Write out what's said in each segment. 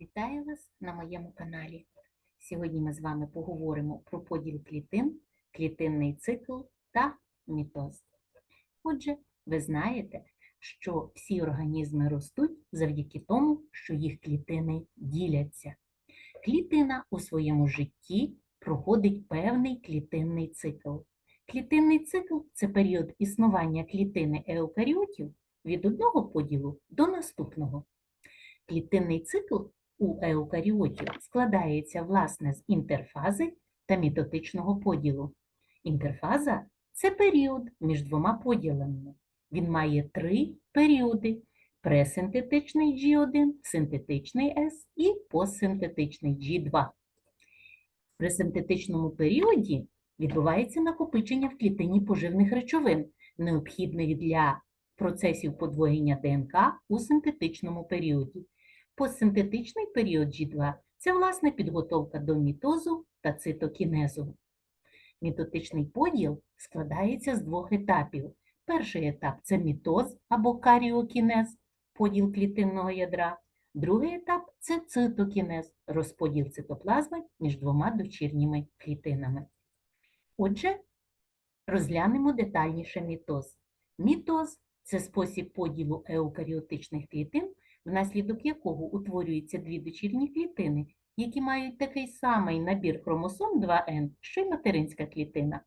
Вітаю вас на моєму каналі. Сьогодні ми з вами поговоримо про поділ клітин, клітинний цикл та мітоз. Отже, ви знаєте, що всі організми ростуть завдяки тому, що їх клітини діляться. Клітина у своєму житті проходить певний клітинний цикл. Клітинний цикл це період існування клітини еукаріотів від одного поділу до наступного. Клітинний цикл у еукаріотів складається власне з інтерфази та мітотичного поділу. Інтерфаза це період між двома поділами. Він має три періоди: пресинтетичний G1, синтетичний S і постсинтетичний G2. При синтетичному періоді відбувається накопичення в клітині поживних речовин, необхідних для процесів подвоєння ДНК у синтетичному періоді. Постсинтетичний період G2 – це власне підготовка до мітозу та цитокінезу. Мітотичний поділ складається з двох етапів. Перший етап – це мітоз або каріокінез, поділ клітинного ядра. Другий етап – це цитокінез, розподіл цитоплазми між двома дочірніми клітинами. Отже, розглянемо детальніше мітоз. Мітоз – це спосіб поділу еукаріотичних клітин, внаслідок якого утворюються дві дочірні клітини, які мають такий самий набір хромосом 2N, що й материнська клітина.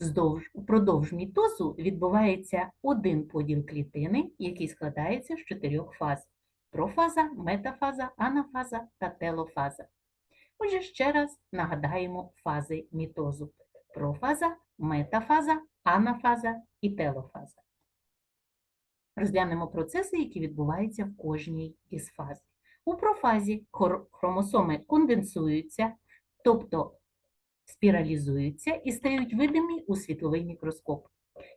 Вздовж, упродовж мітозу відбувається один поділ клітини, який складається з чотирьох фаз – профаза, метафаза, анафаза та телофаза. Отже, ще раз нагадаємо фази мітозу – профаза, метафаза, анафаза і телофаза. Розглянемо процеси, які відбуваються в кожній із фаз. У профазі хромосоми конденсуються, тобто спіралізуються і стають видимі у світловий мікроскоп.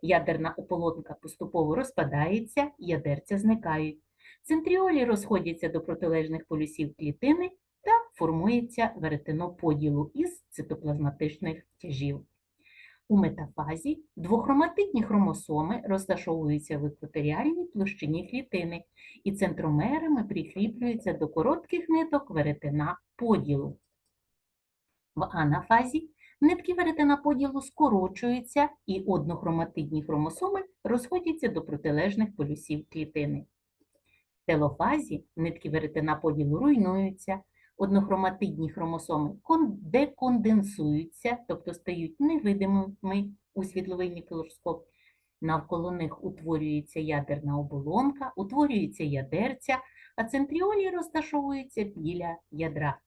Ядерна ополонка поступово розпадається, ядерця зникають. Центріолі розходяться до протилежних полюсів клітини та формується веретено поділу із цитоплазматичних тяжів. У метафазі двохроматидні хромосоми розташовуються в екваторіальній площині клітини і центромерами прикріплюються до коротких ниток веретена поділу. В анафазі нитки веретена поділу скорочуються і однохроматидні хромосоми розходяться до протилежних полюсів клітини. В телофазі нитки веретена поділу руйнуються, однохроматидні хромосоми деконденсуються, тобто стають невидимими у світловий мікроскоп. Навколо них утворюється ядерна оболонка, утворюється ядерця, а центріолі розташовуються біля ядра.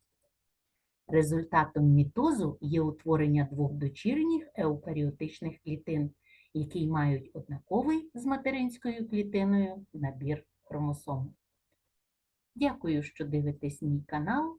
Результатом мітозу є утворення двох дочірніх еукаріотичних клітин, які мають однаковий з материнською клітиною набір хромосом. Дякую, що дивитесь мій канал.